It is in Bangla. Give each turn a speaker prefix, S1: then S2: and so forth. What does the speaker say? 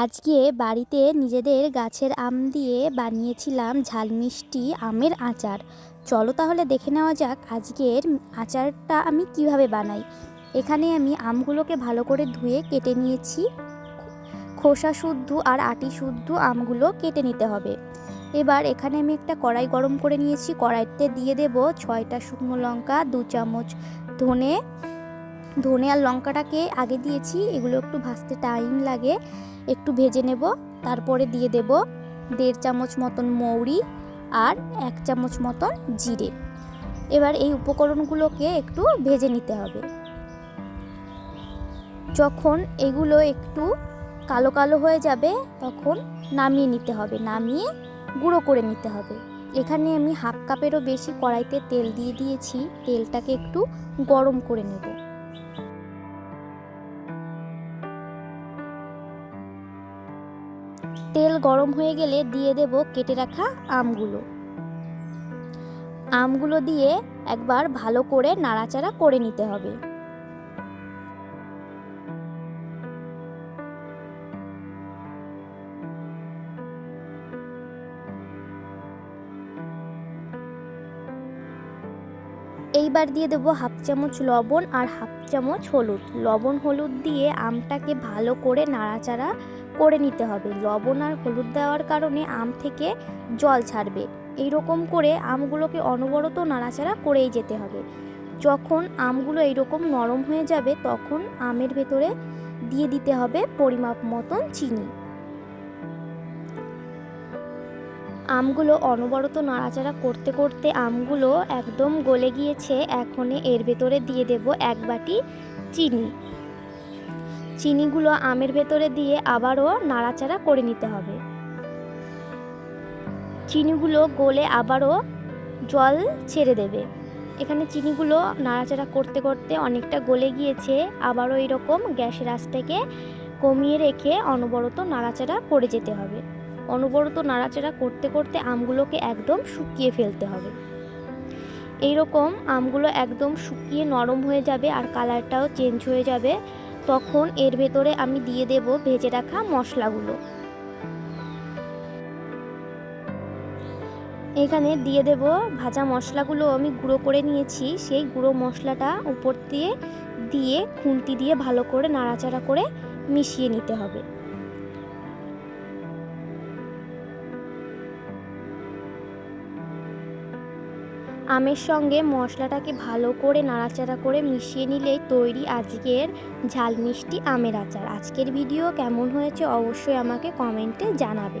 S1: আজকে বাড়িতে নিজেদের গাছের আম দিয়ে বানিয়েছিলাম ঝাল মিষ্টি আমের আচার। চলো তাহলে দেখে নেওয়া যাক আজকের আচারটা আমি কীভাবে বানাই। এখানে আমি আমগুলোকে ভালো করে ধুয়ে কেটে নিয়েছি। খোসা শুদ্ধ আর আটি শুদ্ধ আমগুলো কেটে নিতে হবে। এবার এখানে আমি একটা কড়াই গরম করে নিয়েছি। কড়াইতে দিয়ে দেব ছয়টা শুকনো লঙ্কা, দু চামচ ধনে ধনে আর লঙ্কাটাকে আগে দিয়েছি, এগুলো একটু ভাজতে টাইম লাগে, একটু ভেজে নেব, তারপরে দিয়ে দেব দেড় চামচ মতন মৌরি আর এক চামচ মতন জিরে। এবার এই উপকরণগুলোকে একটু ভেজে নিতে হবে। যখন এগুলো একটু কালো কালো হয়ে যাবে, তখন নামিয়ে নিতে হবে, নামিয়ে গুঁড়ো করে নিতে হবে। এখানে আমি হাফ কাপেরও বেশি কড়াইতে তেল দিয়ে দিয়েছি, তেলটাকে একটু গরম করে নেব। তেল গরম হয়ে গেলে দিয়ে দেব কেটে রাখা আমগুলো। আমগুলো দিয়ে একবার ভালো করে নাড়াচাড়া করে নিতে হবে। এইবার দিয়ে দেবো হাফ চামচ লবণ আর হাফ চামচ হলুদ। লবণ হলুদ দিয়ে আমটাকে ভালো করে নাড়াচাড়া করে নিতে হবে। লবণ আর হলুদ দেওয়ার কারণে আম থেকে জল ছাড়বে। এই রকম করে আমগুলোকে অনবরত নাড়াচাড়া করেই যেতে হবে। যখন আমগুলো এইরকম নরম হয়ে যাবে, তখন আমের ভেতরে দিয়ে দিতে হবে পরিমাপ মতন চিনি। আমগুলো অনবরত নাড়াচাড়া করতে করতে আমগুলো একদম গলে গিয়েছে। এখন এর ভেতরে দিয়ে দেব এক বাটি চিনি। চিনিগুলো আমের ভেতরে দিয়ে আবারও নাড়াচাড়া করে নিতে হবে। চিনিগুলো গলে আবারও জল ছেড়ে দেবে। এখানে চিনিগুলো নাড়াচাড়া করতে করতে অনেকটা গলে গিয়েছে, আবারও এরকম গ্যাসের আঁচটাকে কমিয়ে রেখে অনবরত নাড়াচাড়া করে যেতে হবে। অনবরত নাড়াচাড়া করতে করতে আমগুলোকে একদম শুকিয়ে ফেলতে হবে। এই রকম আমগুলো একদম শুকিয়ে নরম হয়ে যাবে আর কালারটাও চেঞ্জ হয়ে যাবে। তখন এর ভেতরে আমি দিয়ে দেব ভেজে রাখা মশলাগুলো। এখানে দিয়ে দেব ভাজা মশলাগুলো আমি গুঁড়ো করে নিয়েছি। সেই গুঁড়ো মশলাটা উপর দিয়ে দিয়ে খুন্তি দিয়ে ভালো করে নাড়াচাড়া করে মিশিয়ে নিতে হবে। আমের সঙ্গে মশলাটাকে ভালো করে নাড়াচাড়া করে মিশিয়ে নিলেই তৈরি আজকের ঝাল মিষ্টি আমের আচার। আজকের ভিডিও কেমন হয়েছে অবশ্যই আমাকে কমেন্টে জানাবে।